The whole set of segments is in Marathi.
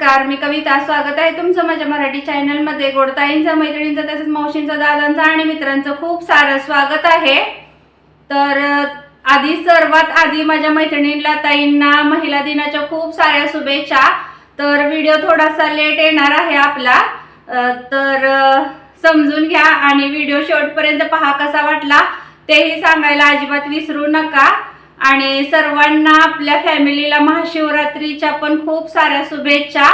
नमस्कार मी कविता. स्वागत आहे तुमचं माझ्या मराठी चॅनलमध्ये. गोडताईंचं मैत्रिणींचं तसेच मावशींचं दादांचं आणि मित्रांचं खूप सारं स्वागत आहे. तर आधी सर्वात आधी माझ्या मैत्रिणींना ताईंना महिला दिनाच्या खूप साऱ्या शुभेच्छा. तर व्हिडिओ थोडासा लेट येणार आहे आपला. तर समजून घ्या आणि व्हिडिओ शेवटपर्यंत पहा कसा वाटला. तेही सांगायला अजिबात विसरू नका. आणि सर्वांना आपल्या फॅमिलीला महाशिवरात्रीच्या पण खूप साऱ्या शुभेच्छा.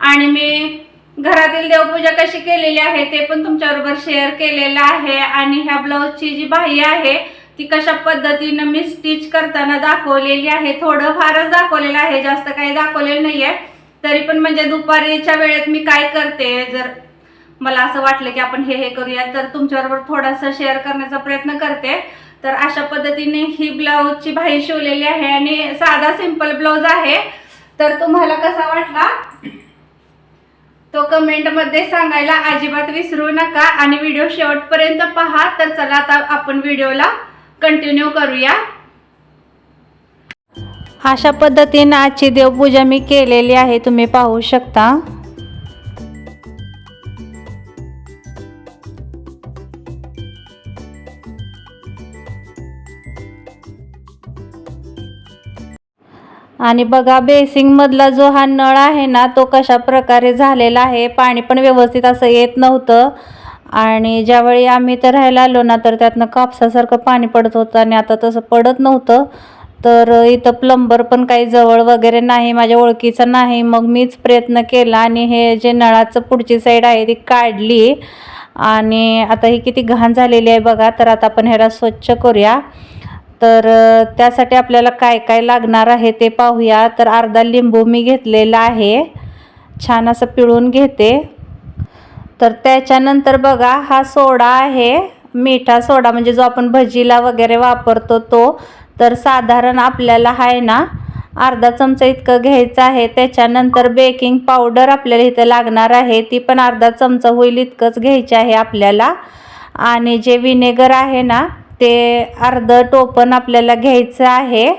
आणि मी घरातील देवपूजा कशी केलेली आहे ते पण तुमच्याबरोबर शेअर केलेलं आहे. आणि ह्या ब्लाऊजची जी बाही आहे ती कशा पद्धतीनं मी स्टिच करताना दाखवलेली आहे थोडं फारच दाखवलेलं आहे जास्त काही दाखवलेलं नाहीये. तरी पण म्हणजे दुपारीच्या वेळेत मी काय करते जर मला असं वाटलं की आपण हे हे करूया तर तुमच्याबरोबर थोडासा शेअर करण्याचा प्रयत्न करते. तर अशा पद्धतीने ही ब्लाऊजची बाहेर शिवलेली आहे आणि साधा सिंपल ब्लाऊज आहे. तर तुम्हाला कसा वाटला? तो कमेंटमध्ये सांगायला अजिबात विसरू नका आणि व्हिडिओ शेवटपर्यंत पहा. तर चला आता आपण व्हिडिओला कंटिन्यू करूया. अशा पद्धतीने आजची देवपूजा मी केलेली आहे. तुम्ही पाहू शकता. आणि बघा बेसिंगमधला जो हा नळ आहे ना तो कशा प्रकारे झालेला आहे पाणी पण व्यवस्थित असं येत नव्हतं. आणि ज्यावेळी आम्ही तर राहायला आलो ना तर त्यातनं कापसासारखं पाणी पडत होतं आणि आता तसं पडत नव्हतं. तर इथं प्लंबर पण काही जवळ वगैरे नाही माझ्या ओळखीचं नाही. मग मीच प्रयत्न केला आणि हे जे नळाचं पुढची साईड आहे ती काढली. आणि आता ही किती घाण झालेली आहे बघा तर आता आपण ह्याला स्वच्छ करूया. तर त्यासाठी आपल्याला काय काय लागणार आहे ते पाहूया. तर अर्धा लिंबू मी घेतलेला आहे. छान असं पिळून घेते. तर त्याच्यानंतर बघा हा सोडा आहे. मिठा सोडा म्हणजे जो आपण भजीला वगैरे वापरतो तो. तर साधारण आपल्याला आहे ना अर्धा चमचा इतकं घ्यायचं आहे. त्याच्यानंतर बेकिंग पावडर आपल्याला इथं लागणार आहे. ती पण अर्धा चमचा होईल इतकंच घ्यायची आहे आपल्याला. आणि जे विनेगर आहे ना ते अर्धं टोपण आपल्याला घ्यायचं आहे.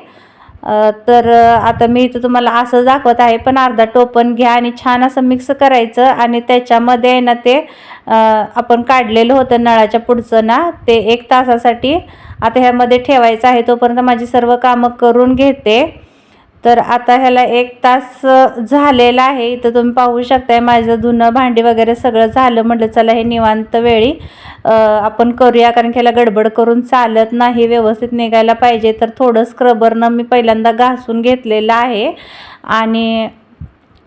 तर आता मी इथं तुम्हाला असं दाखवत आहे पण अर्धा टोपण घ्या आणि छान असं मिक्स करायचं आणि त्याच्यामध्ये आहे ना ते आपण काढलेलं होतं नळाच्या पुढचं ना ते एक तासासाठी आता ह्यामध्ये ठेवायचं आहे तोपर्यंत माझी सर्व कामं करून घेते. तर आता ह्याला एक तास झालेला आहे. इथं तुम्ही पाहू शकताय माझं धुणं भांडी वगैरे सगळं झालं. म्हटलं चला हे निवांत वेळी आपण करूया. कारण की ह्याला गडबड करून चालत नाही व्यवस्थित निघायला पाहिजे. तर थोडं स्क्रबरनं मी पहिल्यांदा घासून घेतलेलं आहे. आणि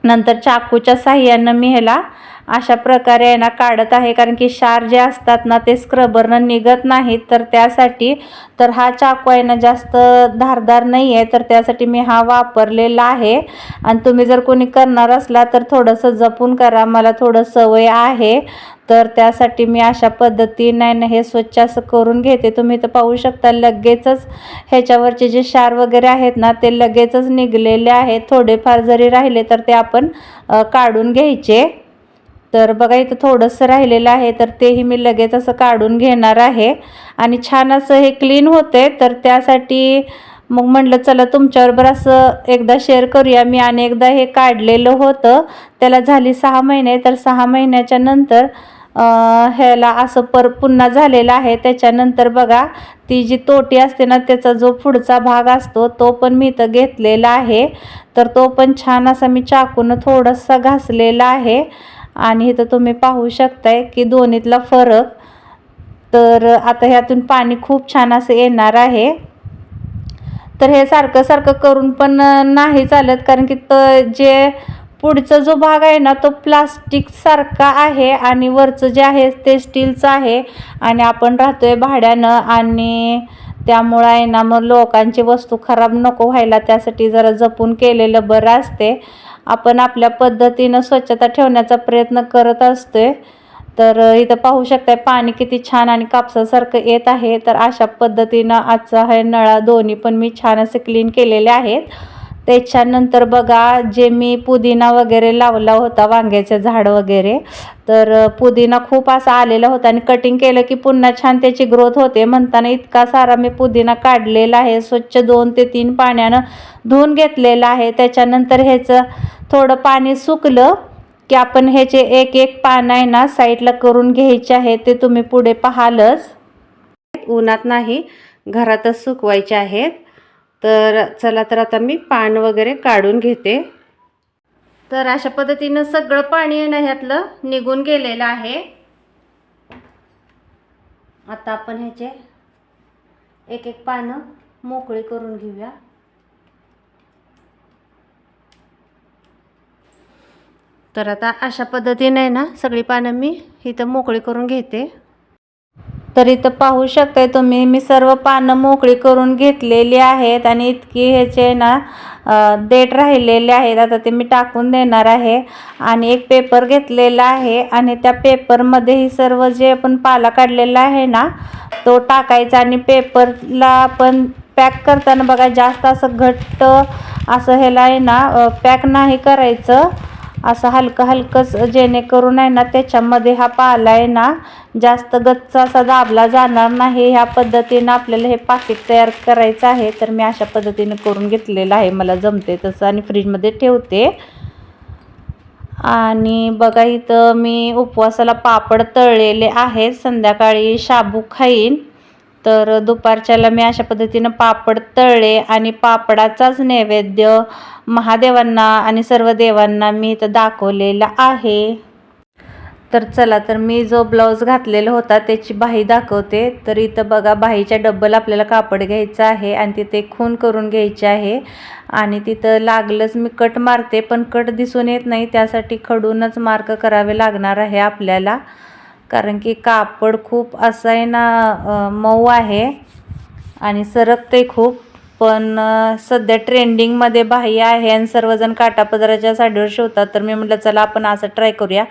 नंतर चाकूच्या साह्यानं मी ह्याला अशा प्रकारे आहे ना काढत आहे. कारण की शार जे असतात ना ते स्क्रबरनं निघत नाहीत. तर त्यासाठी तर हा चाकू आहे ना जास्त धारदार नाही आहे तर त्यासाठी मी हा वापरलेला आहे. आणि तुम्ही जर कोणी करणार असला तर थोडंसं जपून करा. मला थोडं सवय आहे. तर त्यासाठी मी अशा पद्धतीने ना हे स्वच्छ असं करून घेते. तुम्ही तर पाहू शकता लगेचच ह्याच्यावरचे जे शार वगैरे आहेत ना ते लगेचच निघलेले आहेत. थोडेफार जरी राहिले तर ते आपण काढून घ्यायचे. तर बघा इथं थोडंसं राहिलेलं आहे तर तेही मी लगेच असं काढून घेणार आहे. आणि छान असं हे क्लीन होते तर त्यासाठी मग म्हटलं चला तुमच्याबरोबर असं एकदा शेअर करूया. मी आणि एकदा हे काढलेलं होतं. त्याला झाली सहा महिने तर सहा महिन्याच्या नंतर ह्याला असं पर पुन्हा झालेलं आहे. त्याच्यानंतर बघा ती जी तोटी असते ना त्याचा जो पुढचा भाग असतो तो पण मी इथं घेतलेला आहे. तर तो पण छान असा मी चाकून थोडासा घासलेला आहे. आणि इथं तुम्ही पाहू शकताय की दोन्हीतला फरक. तर आता ह्यातून पाणी खूप छान असं येणार आहे. तर हे सारखं सारखं करून पण नाही चालत कारण की तर जे पुढचा जो भाग आहे ना तो प्लास्टिकसारखा आहे आणि वरचं जे आहे ते स्टीलचं आहे. आणि आपण राहतो आहे भाड्यानं आणि त्यामुळं आहे ना मग लोकांची वस्तू खराब नको व्हायला त्यासाठी जरा जपून केलेलं बरं असते आपण आपल्या पद्धतीनं स्वच्छता ठेवण्याचा प्रयत्न करत असतोय. तर इथं पाहू शकताय पाणी किती छान आणि कापसासारखं येत आहे. तर अशा पद्धतीनं आजचा हे नळा दोन्ही पण मी छान असे क्लीन केलेले आहेत. त्याच्यानंतर बघा जे मी पुदिना वगैरे लावला होता वांग्याचं झाड वगैरे तर पुदिना खूप असा आलेला होता आणि कटिंग केलं की पुन्हा छान त्याची ग्रोथ होते. म्हणताना इतका सारा मी पुदिना काढलेला आहे स्वच्छ दोन ते तीन पाण्यानं धुवून घेतलेलं आहे. त्याच्यानंतर ह्याचं थोडं पाणी सुकलं की आपण ह्याचे एक एक पानं आहे ना साईडला करून घ्यायचे आहे ते तुम्ही पुढे पाहालच. उन्हात नाही घरातच सुकवायचे आहेत. तर चला तर आता मी पान वगैरे काढून घेते. तर अशा पद्धतीनं सगळं पाणी आहे ना ह्यातलं निघून गेलेलं आहे. आता आपण ह्याचे एक एक पानं मोकळी करून घेऊया. तर आता अशा पद्धतीने आहे ना सगळी पानं मी इथं मोकळी करून घेते. तर इथं पाहू शकताय तुम्ही मी सर्व पानं मोकळी करून घेतलेली आहेत आणि इतकी ह्याचे ना अ, देठ राहिलेले आहेत. आता ते मी टाकून देणार आहे आणि एक पेपर घेतलेला आहे आणि त्या पेपरमध्ये ही सर्व जे आपण पाला काढलेला आहे ना तो टाकायचा आणि पेपरला आपण पॅक करताना बघा जास्त असं घट्ट असं ह्याला आहे ना पॅक नाही करायचं. असं हलकं हलकंच जेणेकरून आहे ना त्याच्यामध्ये हा पाला आहे ना जास्त गच्च असा दाबला जाणार नाही. ह्या पद्धतीनं आपल्याला हे पाकिट तयार करायचं आहे. तर मी अशा पद्धतीनं करून घेतलेलं आहे. मला जमते तसं आणि फ्रीजमध्ये ठेवते. आणि बघा इथं मी उपवासाला पापड तळलेले आहेत संध्याकाळी शाबू खाईन. तर दुपारच्याला मी अशा पद्धतीनं पापड तळले आणि पापडाचाच नैवेद्य महादेवांना आणि सर्व देवांना मी इथं दाखवलेला आहे. तर चला तर मी जो ब्लाऊज घातलेला होता त्याची बाही दाखवते. तर इथं बघा बाहीच्या डब्बल आपल्याला कापड घ्यायचं आहे आणि तिथे खून करून घ्यायची आहे. आणि तिथं लागलंच मी कट मारते पण कट दिसून येत नाही त्यासाठी खडूनच मार्क करावे लागणार आहे आपल्याला. कारण की कापड खूप असं आहे ना मऊ आहे आणि सरकते खूप. पण सध्या ट्रेंडिंगमध्ये बाह्य आहे आणि सर्वजण काटापदराच्या साडीवर शिवतात. तर मी म्हटलं चला आपण असं ट्राय करूया.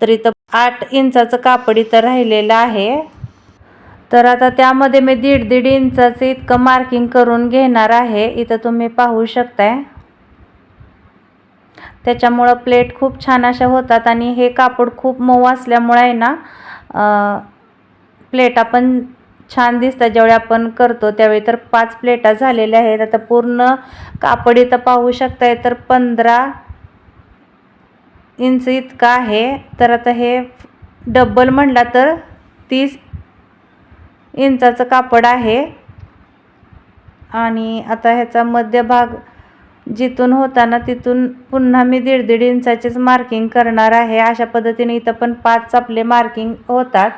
तर इथं आठ इंचाचं कापड इथं राहिलेलं आहे. तर आता त्यामध्ये मी दीड दीड इंचाचं इतकं मार्किंग करून घेणार आहे. इथं तुम्ही पाहू शकताय. त्याच्यामुळं प्लेट खूप छान अशा होतात आणि हे कापड खूप मऊ असल्यामुळे आहे ना प्लेटा पण छान दिसतात. ज्यावेळी आपण करतो त्यावेळी तर पाच प्लेटा झालेल्या आहेत. आता पूर्ण कापड इथं पाहू शकताय तर पंधरा इंच इतकं आहे. तर आता हे डबल म्हणला तर तीस इंचाचं कापड आहे. आणि आता ह्याचा मध्यभाग जिथून होताना तिथून पुन्हा मी दीड दीड इंचाचेच मार्किंग करणार आहे. अशा पद्धतीने इथं पण पाच आपले मार्किंग होतात.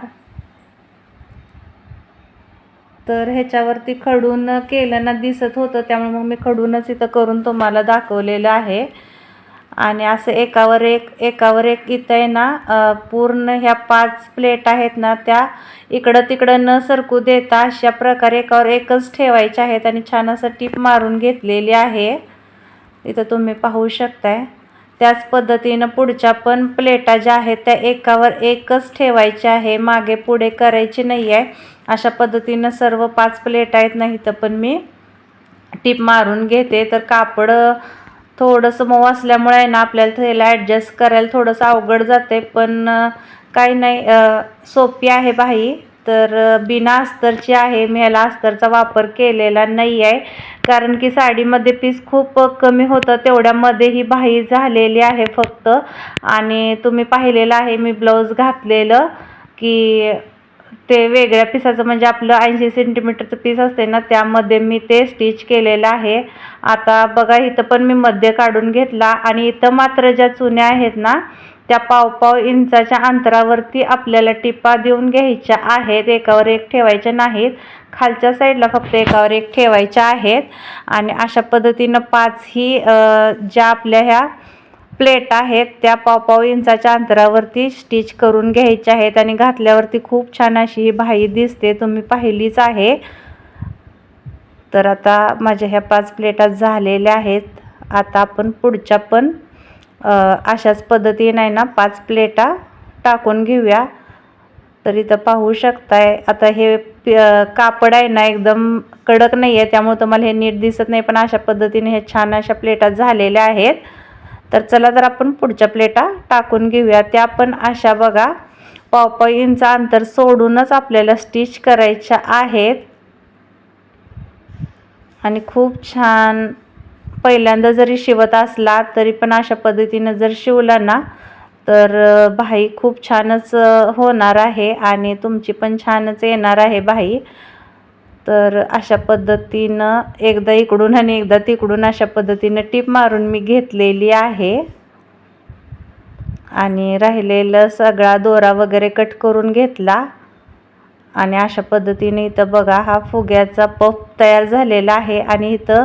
तर ह्याच्यावरती खडून केलं ना दिसत होतं त्यामुळे मग मी खडूनच इथं करून तुम्हाला दाखवलेलं आहे. आणि असं एकावर एक एकावर एक इथं आहे ना पूर्ण ह्या पाच प्लेट आहेत ना त्या इकडं तिकडं न सरकू देता अशा प्रकारे एकावर एकच ठेवायच्या आहेत आणि छान असं टीप मारून घेतलेली आहे. इथं तुम्ही पाहू शकताय. त्याच पद्धतीनं पुढच्या पण प्लेटा ज्या आहेत त्या एकावर एकच ठेवायच्या आहे. मागे पुढे करायची नाही आहे अशा पद्धतीनं सर्व पाच प्लेट आहेत. नाही इथं पण मी टीप मारून घेते. तर कापड थोडंसं मऊ असल्यामुळे आहे ना आपल्याला त्याला ॲडजस्ट करायला थोडंसं अवघड जाते. पण काही नाही सोपी आहे बाई. तर बिना अस्तरची आहे मी ह्याला अस्तरचा वापर केलेला नाही आहे कारण की साडीमध्ये पीस खूप कमी होतं तेवढ्यामध्ये ही बाही झालेली आहे फक्त. आणि तुम्ही पाहिलेलं आहे मी ब्लाऊज घातलेलं की ते वेगळ्या पिसाचं म्हणजे आपलं ऐंशी सेंटीमीटरचं पीस असते ना त्यामध्ये मी ते स्टिच केलेलं आहे. आता बघा इथं पण मी मध्य काढून घेतला. आणि इथं मात्र ज्या चुन्या आहेत ना त्या पावपाव इंचाच्या अंतरावरती आपल्याला टिपा देऊन घ्यायच्या आहेत. एकावर एक ठेवायच्या नाहीत. खालच्या साईडला फक्त एकावर एक ठेवायच्या आहेत. आणि अशा पद्धतीनं पाच ही ज्या आपल्या ह्या प्लेट आहेत त्या पावपाव इंचाच्या अंतरावरती स्टिच करून घ्यायच्या आहेत. आणि घातल्यावरती खूप छान अशी ही भाई दिसते. तुम्ही पाहिलीच आहे. तर आता माझ्या ह्या पाच प्लेटा झालेल्या आहेत. आता आपण पुढच्या पण अशाच पद्धतीने आहे ना पाच प्लेटा टाकून घेऊया. तर इथं पाहू शकताय. आता हे कापड आहे ना एकदम कडक नाही आहे त्यामुळे तुम्हाला हे नीट दिसत नाही पण अशा पद्धतीने हे छान अशा प्लेटा झालेल्या आहेत. तर चला तर आपण पुढच्या प्लेटा टाकून घेऊया. त्या पण अशा बघा पाव पाव इंच अंतर सोडूनच आपल्याला स्टिच करायच्या आहेत. आणि खूप छान पहिल्यांदा जरी शिवत असला तरी पण अशा पद्धतीनं जर शिवला ना तर भाई खूप छानच होणार आहे आणि तुमची पण छानच येणार आहे भाई. तर अशा पद्धतीनं एकदा इकडून आणि एकदा तिकडून अशा पद्धतीनं टीप मारून मी घेतलेली आहे. आणि राहिलेलं सगळा दोरा वगैरे कट करून घेतला. आणि अशा पद्धतीने इथं बघा हा फुग्याचा पफ तयार झालेला आहे आणि इथं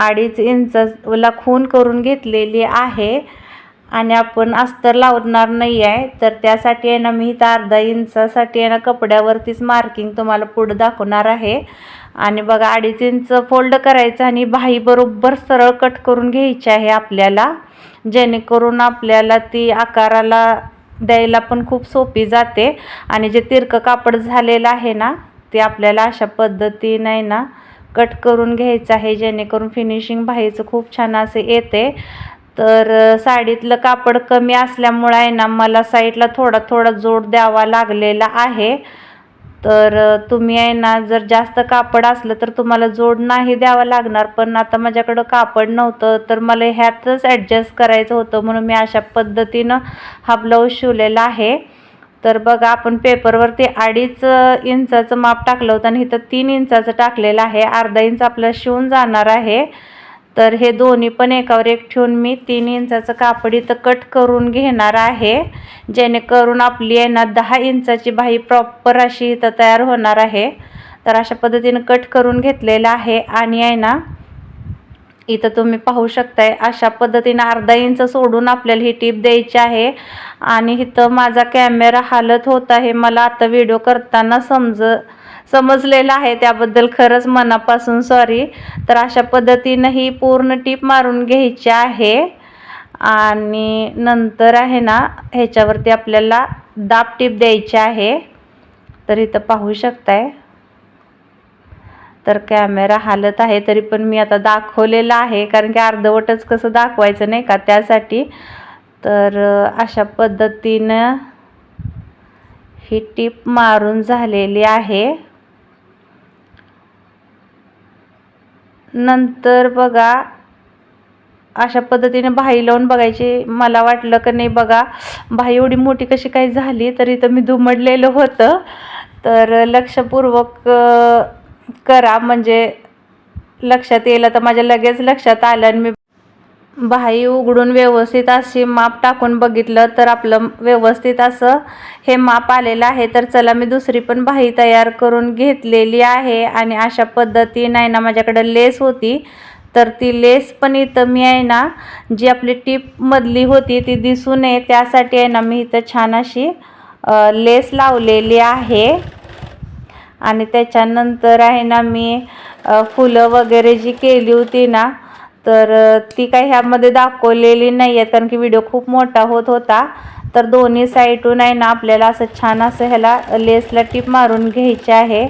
अडीच इंचला खून करून घेतलेली आहे आणि आपण अस्तर लावणार नाही आहे तर त्यासाठी आहे ना मी इथं अर्धा इंचासाठी आहे ना कपड्यावरतीच मार्किंग तुम्हाला पुढं दाखवणार आहे. आणि बघा अडीच इंच फोल्ड करायचं आणि बाही बरोबर सरळ कट करून घ्यायची आहे आपल्याला. जेणेकरून आपल्याला ती आकाराला द्यायला पण खूप सोपी जाते. आणि जे तिरकं कापड झालेलं आहे ना ते आपल्याला अशा पद्धतीने आहे ना कट करून घ्यायचं आहे जेणेकरून फिनिशिंग बाहीचं खूप छान असे येते. तर साडीतलं कापड कमी असल्यामुळं आहे ना मला साईडला थोडा थोडा जोड द्यावा लागलेला आहे. तर तुम्ही आहे ना जर जास्त कापड असलं तर तुम्हाला जोड नाही द्यावा लागणार. पण आता माझ्याकडं कापड नव्हतं तर मला ह्यातच ॲडजस्ट करायचं होतं. म्हणून मी अशा पद्धतीनं हा ब्लाऊज शिवलेला आहे. तर बघा आपण पेपरवरती अडीच इंचाचं माप टाकलं होतं आणि इथं तीन इंचाचं टाकलेलं आहे. अर्धा इंच आपलं शिवून जाणार आहे. तर हे दोन्ही पण एकावर एक ठेवून मी तीन इंचाचं कापड इथं कट करून घेणार आहे. जेणेकरून आपली आहे ना दहा इंचाची बाही प्रॉपर अशी इथं तयार होणार आहे. तर अशा पद्धतीनं कट करून घेतलेलं आहे आणि आहे ना इथं तुम्ही पाहू शकताय अशा पद्धतीनं अर्धा इंच सोडून आपल्याला ही टीप द्यायची आहे. आणि इथं माझा कॅमेरा हालत होत आहे मला आता व्हिडिओ करताना समज समजलेलं आहे त्याबद्दल खरंच मनापासून सॉरी तर अशा पद्धतीनं ही पूर्ण टीप मारून घ्यायची आहे. आणि नंतर आहे ना ह्याच्यावरती आपल्याला दाब टीप द्यायची आहे. तर इथं पाहू शकताय. तर कॅमेरा हालत आहे तरी पण मी आता दाखवलेला आहे. कारण की अर्धवटच कसं दाखवायचं नाही का? त्यासाठी तर अशा पद्धतीनं ही टीप मारून झालेली आहे. नंतर बघा अशा पद्धतीने भाई लावून बघायची मला वाटलं का नाही बघा. भाई एवढी मोठी कशी काय झाली? तरी तर मी दुमडलेलं होतं. तर लक्षपूर्वक करा म्हणजे लक्षात येईल. तर माझ्या लगेच लक्षात आलं आणि मी बाही उघडून व्यवस्थित अशी माप टाकून बघितलं तर आपलं व्यवस्थित असं हे माप आलेलं आहे. तर चला मी दुसरी पण बाही तयार करून घेतलेली आहे आणि अशा पद्धतीनं आहे ना माझ्याकडं लेस होती. तर ती लेस पण इथं मी आहे ना जी आपली टीपमधली होती ती दिसू नये त्यासाठी आहे ना मी इथं छान अशी लेस लावलेली आहे. आणि त्याच्यानंतर आहे ना मी फुलं वगैरे जी केली होती ना तर ती काही ह्यामध्ये दाखवलेली नाही आहे कारण की व्हिडिओ खूप मोठा होत होता. तर दोन्ही साईडून आहे ना आपल्याला असं छान असं ह्याला लेसला टीप मारून घ्यायची आहे.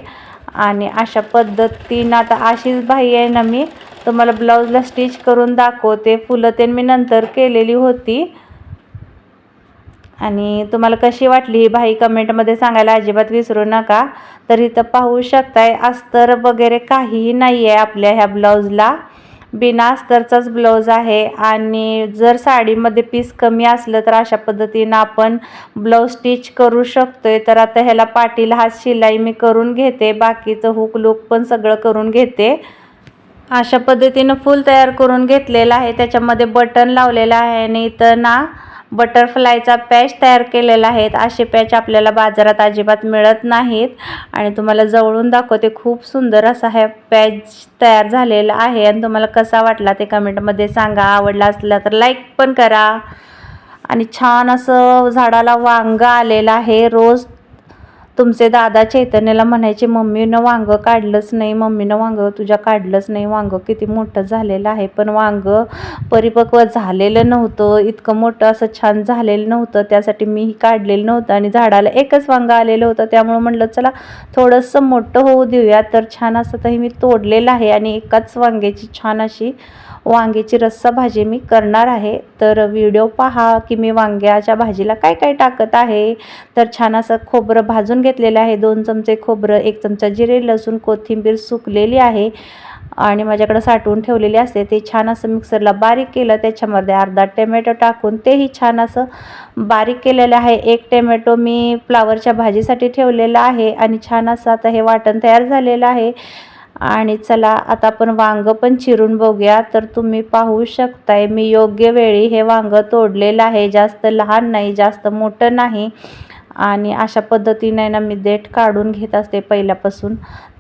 आणि अशा पद्धतीनं आता अशीच बाई आहे ना मी तुम्हाला ब्लाऊजला स्टिच करून दाखवते. फुलं ते मी नंतर केलेली होती. आणि तुम्हाला कशी वाटली ही बाई कमेंटमध्ये सांगायला अजिबात विसरू नका. तर इथं पाहू शकताय अस्तर वगैरे काहीही नाही आहे आपल्या ह्या ब्लाऊजला. बिना अस्तरचाच ब्लाऊज आहे आणि जर साडीमध्ये पीस कमी असलं तर अशा पद्धतीनं आपण ब्लाऊज स्टिच करू शकतोय. तर आता ह्याला पाटील हात शिलाई मी करून घेते बाकीचं हुक लूक पण सगळं करून घेते. अशा पद्धतीनं फूल तयार करून घेतलेलं आहे. त्याच्यामध्ये बटन लावलेलं आहे आणि इथं ना बटरफ्लायचा पॅच तयार केलेला आहे. असे पॅच आपल्याला बाजारात अजिबात मिळत नाहीत. आणि तुम्हाला जवळून दाखवते खूप सुंदर असा हा पॅच तयार झालेला आहे. आणि तुम्हाला कसा वाटला ते कमेंटमध्ये सांगा. आवडला असला तर लाईक पण करा. आणि छान असं झाडाला वांगा आलेलं आहे. रोज तुमचे दादा चैतन्याला म्हणायचे मम्मीनं वांगं काढलंच नाही मम्मीनं वांगं तुझ्या काढलंच नाही वांगं किती मोठं झालेलं आहे पण वांगं परिपक्व झालेलं नव्हतं इतकं मोठं असं छान झालेलं नव्हतं त्यासाठी मीही काढलेलं नव्हतं आणि झाडाला एकच वांगं आलेलं होतं त्यामुळं म्हटलं चला थोडंसं मोठं होऊ देऊया तर छान असं तरी मी तोडलेलं आहे आणि एकाच वांग्याची छान अशी वांग्याची रस्सा भाजी मी करणार आहे. तर व्हिडिओ पहा की मी वांग्याच्या भाजीला काय काय टाकत आहे. तर छान असं खोबरं भाजून घेतलेलं आहे. दोन चमचे खोबरं एक चमचा जिरे लसूण कोथिंबीर सुकलेली आहे. आणि माझ्याकडं साठवून ठेवलेले असते. ते छान असं मिक्सरला बारीक केलं त्याच्यामध्ये अर्धा टोमॅटो टाकून तेही छान असं बारीक केलेलं आहे. एक टोमॅटो मी फ्लावरच्या भाजीसाठी ठेवलेला आहे. आणि छान असं आता हे वाटण तयार झालेलं आहे. आणि चला आता आपण वांगं पण चिरून बघूया. तर तुम्ही पाहू शकताय मी योग्य वेळी हे वांगं तोडलेलं आहे. जास्त लहान नाही जास्त मोठं नाही. आणि अशा पद्धतीने ना मी देठ काढून घेत असते पहिल्यापासून.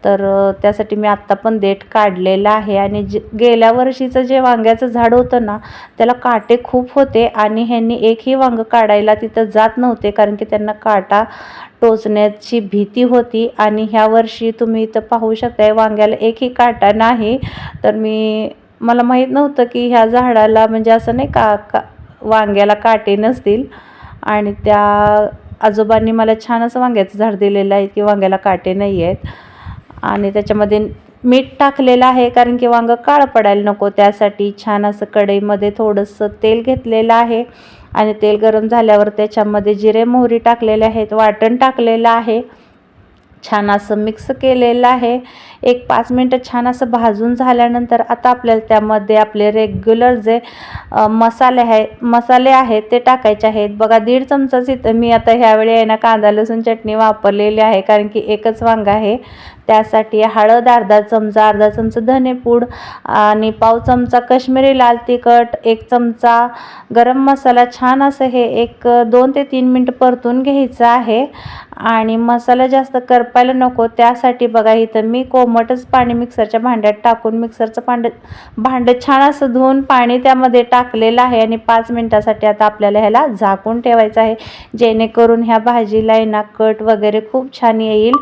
तर त्यासाठी मी आत्ता पण देठ काढलेलं आहे. आणि जे गेल्या वर्षीचं जे वांग्याचं झाड होतं ना त्याला काटे खूप होते आणि ह्यांनी एकही वांगं काढायला तिथं जात नव्हते कारण की त्यांना काटा टोचण्याची भीती होती. आणि ह्या वर्षी तुम्ही इथं पाहू शकताय वांग्याला एकही काटा नाही. तर मी मला माहीत नव्हतं की ह्या झाडाला म्हणजे असं नाही का का वांग्याला काटे नसतील. आणि त्या आजोबांनी मला छान असं वांग्याचं झाड दिलेलं आहे की वांग्याला काटे नाही आहेत. आणि त्याच्यामध्ये मीठ टाकलेलं आहे कारण की वांगं काळ पडायला नको त्यासाठी छान असं कढईमध्ये थोडंसं तेल घेतलेलं आहे. आणि तेल गरम झाल्यावर त्याच्यामध्ये जिरे मोहरी टाकलेले आहेत वाटण टाकलेलं आहे. छान असं मिक्स केलेलं आहे. एक पाच मिनटं छान असं भाजून झाल्यानंतर आता आपल्याला त्यामध्ये आपले रेग्युलर जे मसाले आहे मसाले आहेत ते टाकायचे आहेत. बघा दीड चमचाच इथं मी आता ह्यावेळी आहे ना कांदा लसूण चटणी वापरलेली आहे. कारण की एकच वांगा आहे. त्यासाठी हळद अर्धा चमचा अर्धा चमचा धनेपूड आणि पाव चमचा कश्मीरी लाल तिखट एक चमचा गरम मसाला छान असं हे एक दोन ते तीन मिनटं परतून घ्यायचं आहे. आणि मसाला जास्त करपायला नको त्यासाठी बघा इथं मी कोमटच पाणी मिक्सरच्या भांड्यात टाकून मिक्सरचं भांड भांडं छान असं धुवून पाणी त्यामध्ये टाकलेलं आहे. आणि पाच मिनटासाठी आता आपल्याला ह्याला झाकून ठेवायचं आहे जेणेकरून ह्या भाजीला आहे ना कट वगैरे खूप छान येईल.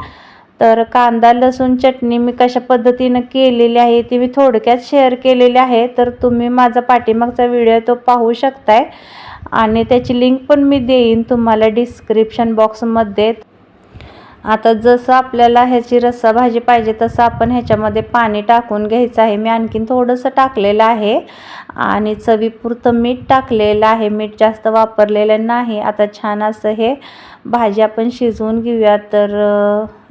तर कांदा लसूण चटणी मी कशा पद्धतीनं केलेली आहे ती मी थोडक्यात शेअर केलेली आहे. तर तुम्ही माझा पाठीमागचा व्हिडिओ तो पाहू शकताय. आणि त्याची लिंक पण मी देईन तुम्हाला डिस्क्रिप्शन बॉक्समध्ये आता जसं आपल्याला ह्याची रस्सा भाजी पाहिजे तसं आपण ह्याच्यामध्ये पाणी टाकून घ्यायचं आहे. मी आणखीन थोडंसं टाकलेलं आहे. आणि चवीपुरतं मीठ टाकलेलं आहे. मीठ जास्त वापरलेलं नाही. आता छान असं हे भाजी आपण शिजवून घेऊया. तर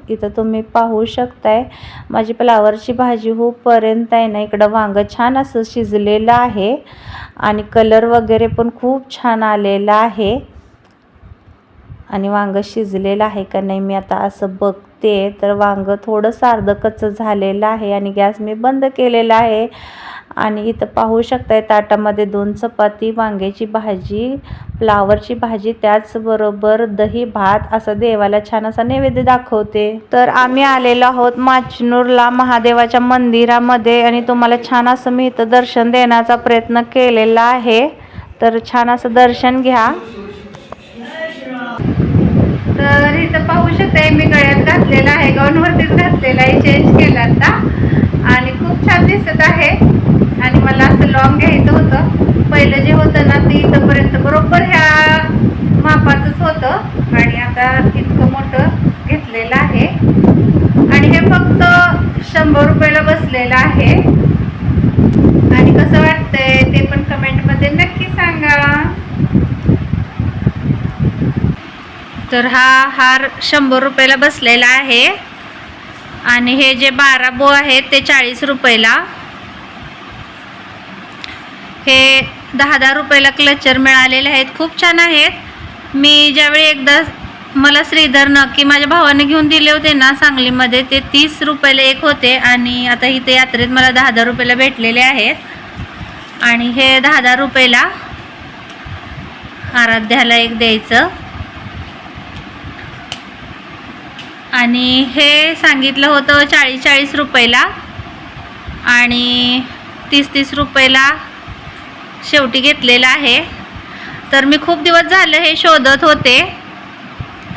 इथं तुम्ही पाहू शकताय. माझी फ्लावरची भाजी होईपर्यंत आहे ना इकडं वांगं छान असं शिजलेलं आहे. आणि कलर वगैरे पण खूप छान आलेला आहे. आणि वांगं शिजलेलं आहे का नाही मी आता असं बघते. तर वांगं थोडंसं अर्धं कच्चं झालेलं आहे आणि गॅस मी बंद केलेला आहे. आणि इथं पाहू शकताय ताटामध्ये दोन चपाती वांग्याची भाजी फ्लावरची भाजी त्याचबरोबर दही भात असं देवाला छान असा नैवेद्य दाखवते. तर आम्ही आलेलो आहोत माचनूरला महादेवाच्या मंदिरामध्ये आणि तुम्हाला छान असं मी इथं दर्शन देण्याचा प्रयत्न केलेला आहे. तर छान असं दर्शन घ्या. तर इथं पाहू शकते मी गळ्यात घातलेला आहे गाऊनवरतीच घातलेला आहे चेंज केला आता. आणि खूप छान दिसत आहे. आणि मला असं लॉंग घ्यायचं होतं. पहिलं जे होतं ना ते इथंपर्यंत. बरोबर ह्या मापाचंच होतं. आणि आता इतकं मोठं घेतलेलं आहे. आणि हे फक्त शंभर रुपयाला बसलेलं आहे. आणि कसं वाटतंय ते पण कमेंटमध्ये नक्की सांगा. तर हा हार शंभर रुपयाला बसलेला आहे. आणि हे जे बारा बो आहेत ते चाळीस रुपयाला. हे दहा दहा रुपयाला क्लचर मिळालेले आहेत. खूप छान आहेत. मी ज्यावेळी एकदा मला श्रीधरनं की माझ्या भावाने घेऊन दिले होते ना सांगलीमध्ये ते तीस रुपयाला एक होते आणि आता इथे यात्रेत मला दहा दहा रुपयाला भेटलेले आहेत. आणि हे दहा दहा रुपयाला आराध्याला एक द्यायचं. आणि हे सांगितलं होतं चाळीस चाळीस रुपयाला आणि तीस तीस रुपयाला शेवटी घेतलेलं आहे. तर मी खूप दिवस झालं हे शोधत होते.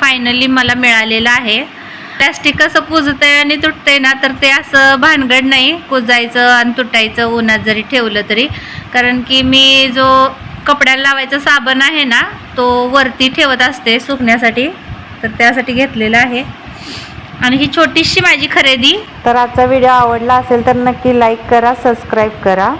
फायनली मला मिळालेलं आहे. प्लॅस्टिक कसं आहे आणि तुटतंय ना तर ते असं भानगड नाही. कुजायचं आणि तुटायचं उन्हात जरी ठेवलं तरी. कारण की मी जो कपड्याला लावायचा साबण आहे ना तो वरती ठेवत असते सुकण्यासाठी. तर त्यासाठी घेतलेला आहे. आणि ही छोटीशी माझी खरेदी. तर आजचा व्हिडिओ आवडला असेल तर नक्की लाईक करा सबस्क्राईब करा.